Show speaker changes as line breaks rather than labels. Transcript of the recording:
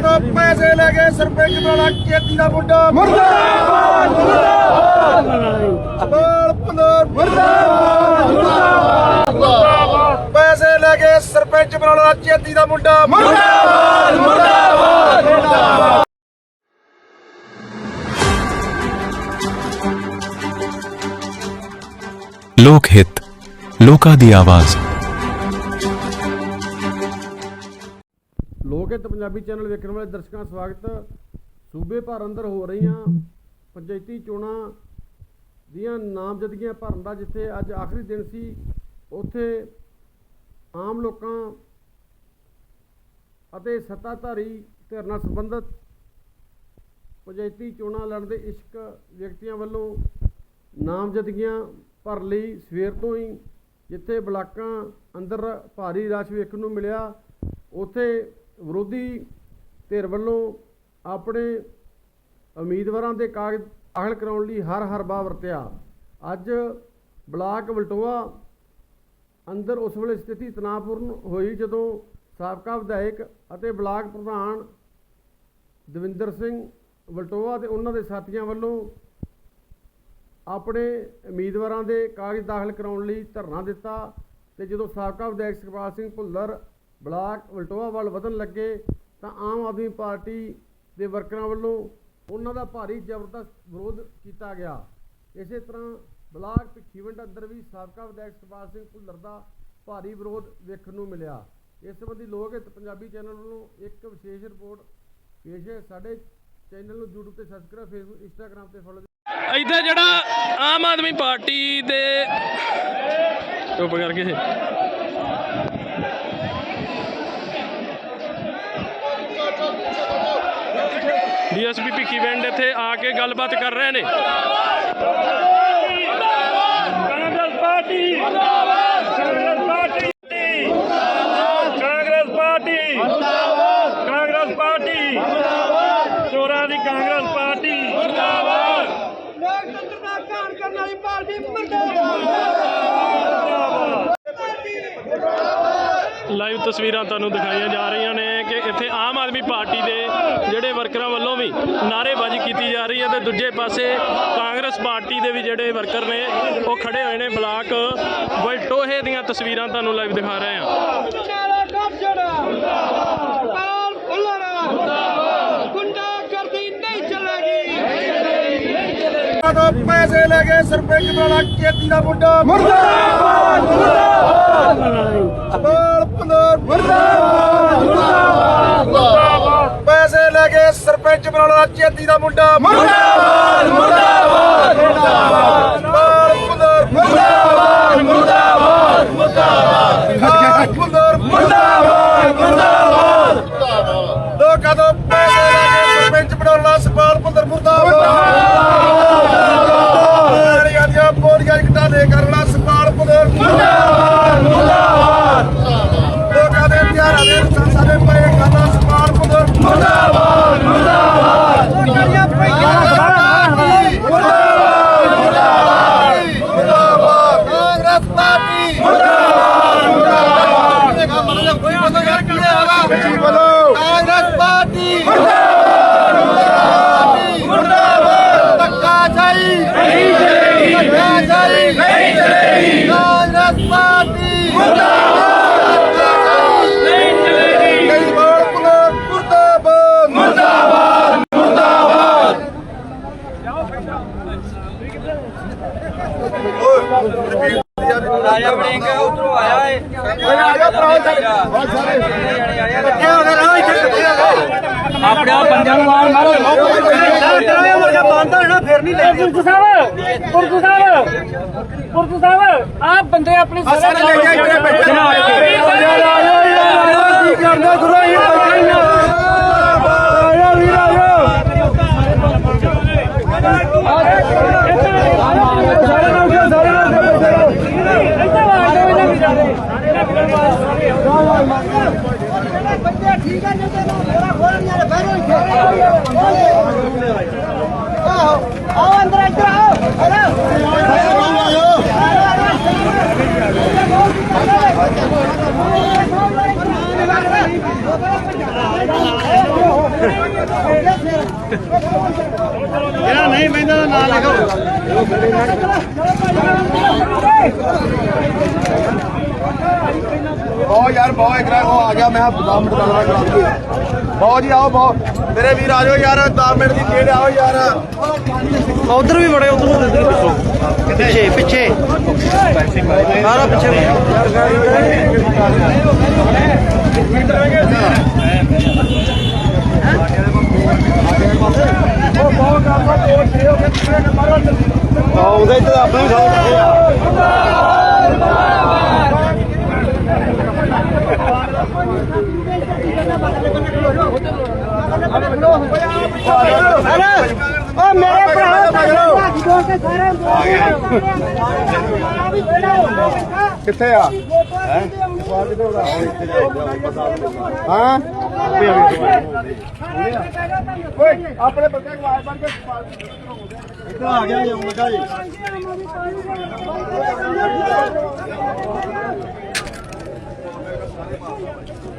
ਲੋਕਾਂ ਤੋਂ ਪੈਸੇ ਲੈ ਕੇ ਸਰਪੰਚ ਵਾਲਾ ਖੇਤੀ ਦਾ ਮੁੰਡਾ
ਮੁਰਦਾਬਾਦ
ਬੋਲ ਪੰਦਰ ਮੁਰਦਾਬਾਦ ਮੁਰਦਾਬਾਦ ਪੈਸੇ ਲੈ ਕੇ ਸਰਪੰਚ ਬਣਾਉਣਾ ਚੇਤੀ ਦਾ ਮੁੰਡਾ
ਮੁਰਦਾਬਾਦ ਮੁਰਦਾਬਾਦ
ਲੋਕ ਹਿੱਤ ਲੋਕਾਂ ਦੀ ਆਵਾਜ਼
ਲੋਕ ਪੰਜਾਬੀ ਚੈਨਲ ਵੇਖਣ ਵਾਲੇ ਦਰਸ਼ਕਾਂ ਸਵਾਗਤ। ਸੂਬੇ ਭਰ ਅੰਦਰ ਹੋ ਰਹੀਆਂ ਪੰਚਾਇਤੀ ਚੋਣਾਂ ਦੀਆਂ ਨਾਮਜ਼ਦਗੀਆਂ ਭਰਨ ਦਾ, ਜਿੱਥੇ ਅੱਜ ਆਖਰੀ ਦਿਨ ਸੀ। ਉੱਥੇ ਆਮ ਲੋਕਾਂ ਅਤੇ ਸੱਤਾਧਾਰੀ ਧਿਰ ਨਾਲ ਸੰਬੰਧਿਤ ਪੰਚਾਇਤੀ ਚੋਣਾਂ ਲੜਨ ਦੇ ਇਸ਼ਕ ਵਿਅਕਤੀਆਂ ਵੱਲੋਂ ਨਾਮਜ਼ਦਗੀਆਂ ਭਰ ਲਈ ਸਵੇਰ ਤੋਂ ਹੀ, ਜਿੱਥੇ ਬਲਾਕਾਂ ਅੰਦਰ ਭਾਰੀ ਰਸ਼ ਵੇਖਣ ਨੂੰ ਮਿਲਿਆ। ਉੱਥੇ ਵਿਰੋਧੀ ਧਿਰ ਵੱਲੋਂ ਆਪਣੇ ਉਮੀਦਵਾਰਾਂ ਦੇ ਕਾਗਜ਼ ਦਾਖਲ ਕਰਾਉਣ ਲਈ ਹਰ ਹਰ ਬਾਹ ਵਰਤਿਆ। ਅੱਜ ਬਲਾਕ ਵਲਟੋਆ ਅੰਦਰ ਉਸ ਵੇਲੇ ਸਥਿਤੀ ਤਣਾਅਪੂਰਨ ਹੋਈ ਜਦੋਂ ਸਾਬਕਾ ਵਿਧਾਇਕ ਅਤੇ ਬਲਾਕ ਪ੍ਰਧਾਨ ਦਵਿੰਦਰ ਸਿੰਘ ਵਲਟੋਆ ਤੇ ਉਹਨਾਂ ਦੇ ਸਾਥੀਆਂ ਵੱਲੋਂ ਆਪਣੇ ਉਮੀਦਵਾਰਾਂ ਦੇ ਕਾਗਜ਼ ਦਾਖਲ ਕਰਾਉਣ ਲਈ ਧਰਨਾ ਦਿੱਤਾ ਤੇ ਜਦੋਂ ਸਾਬਕਾ ਵਿਧਾਇਕ ਸੁਖਪਾਲ ਸਿੰਘ ਭੁੱਲਰ ਬਲਾਕ ਵਲਟੋਆ ਵੱਲ ਵਧਣ ਲੱਗੇ ਤਾਂ ਆਮ ਆਦਮੀ ਪਾਰਟੀ ਦੇ ਵਰਕਰਾਂ ਵੱਲੋਂ ਉਹਨਾਂ ਦਾ ਭਾਰੀ ਜ਼ਬਰਦਸਤ ਵਿਰੋਧ ਕੀਤਾ ਗਿਆ। ਇਸੇ ਤਰ੍ਹਾਂ ਬਲਾਕ ਭਿੱਖੀਵਿੰਡ ਅੰਦਰ ਵੀ ਸਾਬਕਾ ਵਿਧਾਇਕ ਸੁਖਪਾਲ ਸਿੰਘ ਭੁੱਲਰ ਦਾ ਭਾਰੀ ਵਿਰੋਧ ਵੇਖਣ ਨੂੰ ਮਿਲਿਆ। ਇਸ ਸੰਬੰਧੀ ਲੋਕ ਹਿੱਤ ਪੰਜਾਬੀ ਚੈਨਲ ਵੱਲੋਂ ਇੱਕ ਵਿਸ਼ੇਸ਼ ਰਿਪੋਰਟ ਪੇਸ਼ ਹੈ। ਸਾਡੇ ਚੈਨਲ ਨੂੰ YouTube ਤੇ ਸਬਸਕ੍ਰਾਈਬ Facebook Instagram ਤੇ ਫੋਲੋ
ਇੱਥੇ ਜਿਹੜਾ ਆਮ ਆਦਮੀ ਪਾਰਟੀ ਦੇ ਚੁੱਪ ਕਰਕੇ। ਡੀਐਸਪੀ ਭਿੱਖੀ ਪਿੰਡ ਇੱਥੇ ਆ ਕੇ ਗੱਲਬਾਤ ਕਰ ਰਹੇ ਨੇ
ਕਾਂਗਰਸ ਪਾਰਟੀ ਮੁਰਦਾਬਾਦ ਕਾਂਗਰਸ ਪਾਰਟੀ ਕਾਂਗਰਸ ਪਾਰਟੀ ਮੁਰਦਾਬਾਦ ਕਾਂਗਰਸ ਪਾਰਟੀ ਮੁਰਦਾਬਾਦ ਚੋਰਾਂ ਦੀ ਕਾਂਗਰਸ ਪਾਰਟੀ ਮੁਰਦਾਬਾਦ
ਲੋਕਤੰਤਰ ਦਾ ਘਾਣ ਕਰਨ ਵਾਲੀ ਪਾਰਟੀ ਮੁਰਦਾਬਾਦ
ਲਾਈਵ ਤਸਵੀਰਾਂ ਤੁਹਾਨੂੰ ਦਿਖਾਈਆਂ ਜਾ ਰਹੀਆਂ ਨੇ ਕਿ ਇੱਥੇ ਆਮ ਆਦਮੀ ਪਾਰਟੀ ਦੇ ਜਿਹੜੇ ਵਰਕਰਾਂ ਵੱਲੋਂ ਵੀ ਨਾਅਰੇਬਾਜ਼ੀ ਕੀਤੀ ਜਾ ਰਹੀ ਹੈ ਤੇ ਦੂਜੇ ਪਾਸੇ ਕਾਂਗਰਸ ਪਾਰਟੀ ਦੇ ਵੀ ਜਿਹੜੇ ਵਰਕਰ ਨੇ, ਉਹ ਖੜੇ ਹੋਏ ਨੇ ਬਲਾਕ ਵਲਟੋਹੇ ਦੀਆਂ ਤਸਵੀਰਾਂ ਤੁਹਾਨੂੰ ਲਾਈਵ ਦਿਖਾ ਰਹੇ ਹਾਂ।
ਤੋਂ ਪੈਸੇ ਲੈ ਕੇ ਸਰਪੰਚ ਵਾਲਾ ਚੇਤੀ ਦਾ ਮੁੰਡਾ
ਮੁਰਦਾਬਾਦ!
ਬੋਲ ਪੰਦਰ ਮੁਰਦਾਬਾਦ ਪੈਸੇ ਲੈ ਕੇ ਸਰਪੰਚ ਬਣਾਉਣਾ ਚੇਤੀ ਦਾ ਮੁੰਡਾ।
ਮੁਰਦਾਬਾਦ ਮੁਰਦਾਬਾਦ
ਬੋਲ ਪੰਦਰ
ਮੁਰਦਾਬਾਦ ਮੁਰਦਾਬਾਦ
ਮੁਰਦਾਬਾਦ ਪੰਦਰ
ਮੁਰਦਾਬਾਦ ਮੁਰਦਾਬਾਦ
ਲੋਕਾਂ ਤੋਂ ਪੈਸੇ ਲੈ ਕੇ ਸਰਪੰਚ ਬਣਾਉਣਾ ਸਪਾਲ ਪੰਦਰ ਮੁਰਦਾਬਾਦ ਦੀਆਂ ਦੀਆਂ ਬੋਲੀਆਂ ਇਕੱਠਾ ਦੇ ਕਰਨਾ ਸਪਾਲ ਪੰਦਰ
ਮੁਰਦਾਬਾਦ ਮੁਰਦਾਬਾਦ
ਲੋਕਾਂ ਦੇ ਪਿਆਰਾਂ ਦੇ ਸੰਸਾਂ ਦੇ ਪਏ ਖਾਣਾ ਸਪਾਲ ਪੰਦਰ
ਮੁਰਦਾਬਾਦ ਮੁਰਦਾਬਾਦ ਗਲੀਆਂ ਪਈਆਂ
ਮੁਰਦਾਬਾਦ ਕਾਂਗਰਸ ਪਾਰਟੀ ਮੁਰਦਾਬਾਦ ਮੁਰਦਾਬਾਦ ਇਹਦਾ ਮਤਲਬ ਕੋਈ ਬੰਦਾ ਯਾਰ ਕੀ ਹੈਗਾ ਜੀ ਬੋਲੋ ਕਾਂਗਰਸ ਪਾਰਟੀ ਮੁਰਦਾਬਾਦ ਮੁਰਦਾਬਾਦ ਧੱਕਾ ਜਾਈ ਨਹੀਂ ਚਲੇਗੀ ਧੱਕਾ ਜਾਈ ਨਹੀਂ ਚਲੇਗੀ ਕਾਂਗਰਸ ਪਾਰਟੀ ਮੁਰਦਾਬਾਦ ਨਹੀਂ ਚਲੇਗੀ ਕਈ ਵਾਰ ਪੁਲਰ ਮੁਰਦਾਬਾਦ ਮੁਰਦਾਬਾਦ
ਰਾਜਾ ਬੜਿੰਗ ਉਧਰੋਂ ਆਇਆ ਏ ਆਪਣਾ ਪੰਜਾਂ ਨੂੰ ਮਾਰ ਮਾਰੋ।
ਗੁਰਦੂ ਸਾਹਿਬ ਗੁਰਦੂ ਸਾਹਿਬ ਗੁਰਦੂ ਸਾਹਿਬ ਆਪ ਬੰਦੇ ਆਪਣੀ ਸਾਰੇ ਲੈ ਕੇ ਇੱਥੇ ਬੈਠੇ।
ਕੀ ਕਰਦਾ ਗੁਰੂ ਇਹ ਬੈਠਾ ਹੀ ਆਇਆ ਵੀਰ ਆਇਆ ਸਾਰੇ ਨਾਲ ਉੱਠੋ, ਸਾਰੇ ਨਾਲ ਉੱਠੋ, ਬੈਠੇ ਰਹੋ। ਬੱਚੇ ਠੀਕ ਆ ਜਦੋਂ ਮੇਰਾ ਖੋਲਣ ਯਾਰ ਬਹਿਰੋ ਆਓ ਆਓ ਅੰਦਰ ਇੱਧਰ ਆਓ ਆਓ
ਜਿਹੜਾ ਨਹੀਂ ਪੈਂਦਾ ਦਾ ਨਾਂ ਲਿਖੋ। ਬਹੁਤ ਯਾਰ, ਬਹੁਤ ਇੱਕ ਉਹ ਆ ਗਿਆ, ਮੈਂ 10 ਮਿੰਟ ਦਾ ਕਰਾ ਦਈਏ ਬਹੁਤ ਜੀ, ਆਓ, ਬਹੁਤ। ਮੇਰੇ ਵੀਰ ਆ ਜਾਓ ਯਾਰ 10 ਮਿੰਟ ਦੀ ਖੇਡ ਆਓ ਯਾਰ।
ਉਧਰ ਵੀ ਬੜੇ ਉਧਰ ਪਿੱਛੇ ਪਿੱਛੇ। ਸਾਰਾ ਪਿੱਛੇ
ਉਹਦੇ ਇੱਥੇ ਆਪਣੇ ਵੀ ਕਿੱਥੇ ਆ? ਹਾਂ? ਓਏ, ਆਪਣੇ ਬੰਦੇ ਨੂੰ ਆਵਾਜ਼ ਮਾਰ ਕੇ ਇੱਧਰ ਆ ਗਿਆ ਜੀ ਮੁੰਡਾ ਜੀ। ਸਾਰੇ ਮਾਰ